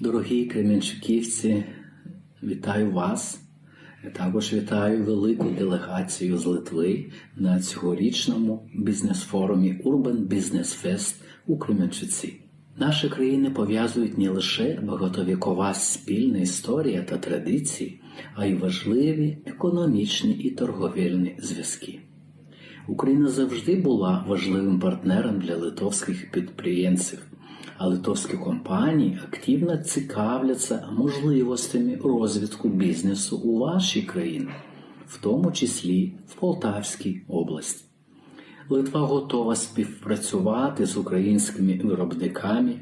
Дорогі кремінчуківці, вітаю вас. Також вітаю велику делегацію з Литви на цьогорічному бізнес-форумі Urban Business Fest у Кременчуці. Наші країни пов'язують не лише багатовікова спільна історія та традиції, а й важливі економічні і торговельні зв'язки. Україна завжди була важливим партнером для литовських підприємців, а литовські компанії активно цікавляться можливостями розвитку бізнесу у вашій країні, в тому числі в Полтавській області. Литва готова співпрацювати з українськими виробниками.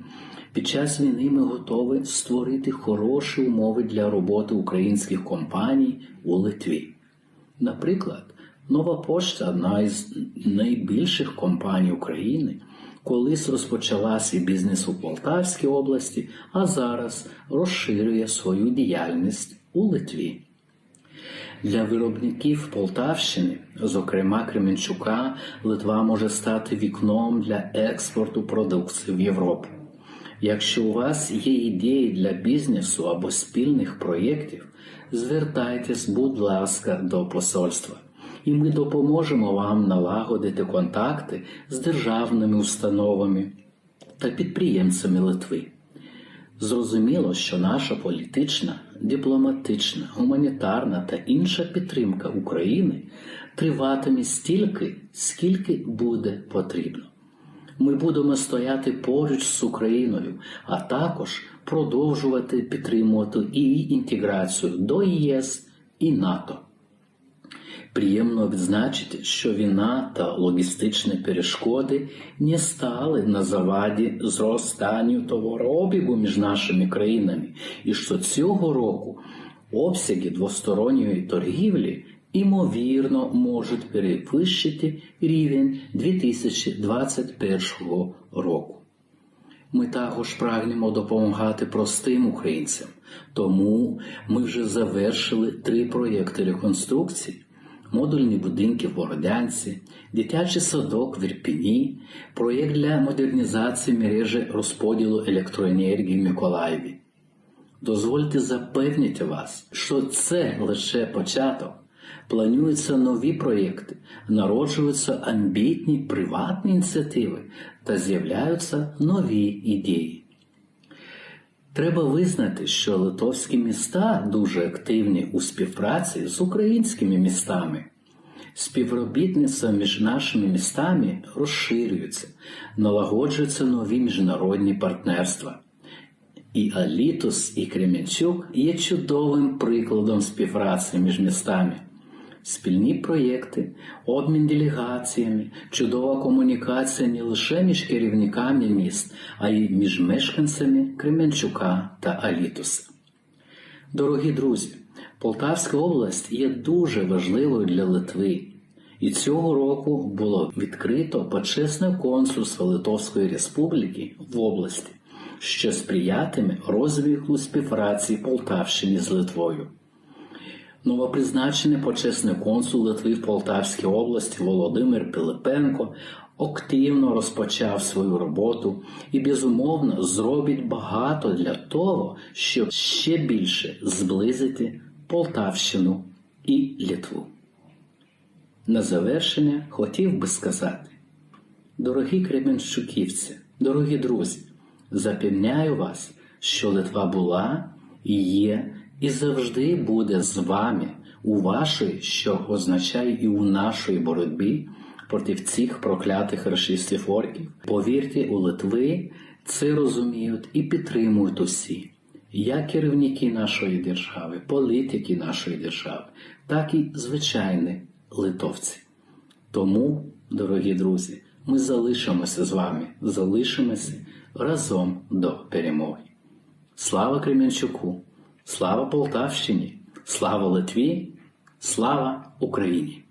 Під час війни ми готові створити хороші умови для роботи українських компаній у Литві. Наприклад, Нова пошта одна із найбільших компаній України, колись розпочала свій бізнес у Полтавській області, а зараз розширює свою діяльність у Литві. Для виробників Полтавщини, зокрема Кременчука, Литва може стати вікном для експорту продукції в Європу. Якщо у вас є ідеї для бізнесу або спільних проєктів, звертайтесь, будь ласка, до посольства і ми допоможемо вам налагодити контакти з державними установами та підприємцями Литви. Зрозуміло, що наша політична, дипломатична, гуманітарна та інша підтримка України триватиме стільки, скільки буде потрібно. Ми будемо стояти поруч з Україною, а також продовжувати підтримувати її інтеграцію до ЄС і НАТО. Приємно відзначити, що війна та логістичні перешкоди не стали на заваді зростанню товарообігу між нашими країнами, і що цього року обсяги двосторонньої торгівлі імовірно можуть перевищити рівень 2021 року. Ми також прагнемо допомагати простим українцям, тому ми вже завершили три проєкти реконструкції модульні будинки в Бородянці, дитячий садок в Ірпіні, проєкт для модернізації мережі розподілу електроенергії в Миколаєві. Дозвольте запевнити вас, що це лише початок. Плануються нові проєкти, народжуються амбітні приватні ініціативи та з'являються нові ідеї. Треба визнати, що литовські міста дуже активні у співпраці з українськими містами. Співробітництво між нашими містами розширюється, налагоджуються нові міжнародні партнерства. І Алітус і Кременчук є чудовим прикладом співпраці між містами. Спільні проєкти, обмін делегаціями, чудова комунікація не лише між керівниками міст, а й між мешканцями Кременчука та Алітуса. Дорогі друзі, Полтавська область є дуже важливою для Литви, і цього року було відкрито почесне консульство Литовської Республіки в області, що сприятиме розвитку співпраці Полтавщини з Литвою. Новопризначений почесний консул Литви в Полтавській області Володимир Пилипенко активно розпочав свою роботу і, безумовно, зробить багато для того, щоб ще більше зблизити Полтавщину і Литву. На завершення хотів би сказати, дорогі кременщуківці, дорогі друзі, запевняю вас, що Литва була і є і завжди буде з вами у вашій, що означає і у нашій боротьбі проти цих проклятих расистів орків. Повірте, у Литви це розуміють і підтримують усі, як керівники нашої держави, політики нашої держави, так і звичайні литовці. Тому, дорогі друзі, ми залишимося з вами, залишимося разом до перемоги. Слава Кременчуку! Слава Полтавщині! Слава Литві! Слава Україні!